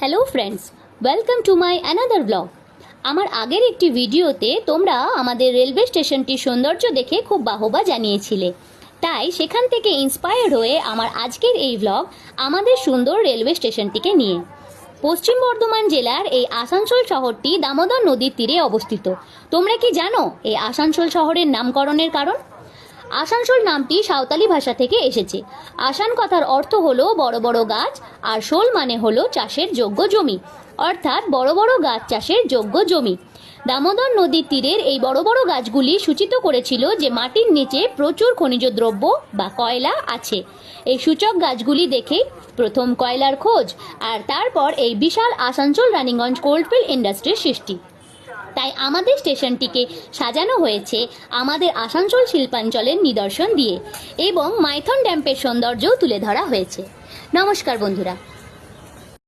Hello friends welcome to my another blog আমার আগের একটি ভিডিওতে তোমরা আমাদের রেলওয়ে স্টেশনটির সৌন্দর্য দেখে খুব বাহবা জানিয়েছিলে। তাই সেখান থেকে ইন্সপায়ার্ড হয়ে আমার আজকের এই ব্লগ আমাদের সুন্দর রেলওয়ে স্টেশনটিকে নিয়ে। পশ্চিম বর্ধমান জেলার এই আসানসোল শহরটি দামোদর নদীর তীরে অবস্থিত। তোমরা কি জানো এই আসানসোল শহরের নামকরণের কারণ? আসানসোল নামটি সাঁওতালি ভাষা থেকে এসেছে। আসান কথার অর্থ হলো বড় বড় গাছ, আর শোল মানে হলো চাষের যোগ্য জমি। অর্থাৎ বড় বড় গাছ চাষের যোগ্য জমি। দামোদর নদীর তীরের এই বড় বড় গাছগুলি সূচিত করেছিল যে মাটির নিচে প্রচুর খনিজ দ্রব্য বা কয়লা আছে। এই সূচক গাছগুলি দেখেই প্রথম কয়লার খোঁজ, আর তারপর এই বিশাল আসানসোল রানিগঞ্জ কোল্ডফিল্ড ইন্ডাস্ট্রির সৃষ্টি। তাই আমাদের স্টেশনটিকে সাজানো হয়েছে আমাদের আসানসোল শিল্পাঞ্চলের নিদর্শন দিয়ে এবং মাইথন ড্যাম্পের সৌন্দর্যও তুলে ধরা হয়েছে। নমস্কার বন্ধুরা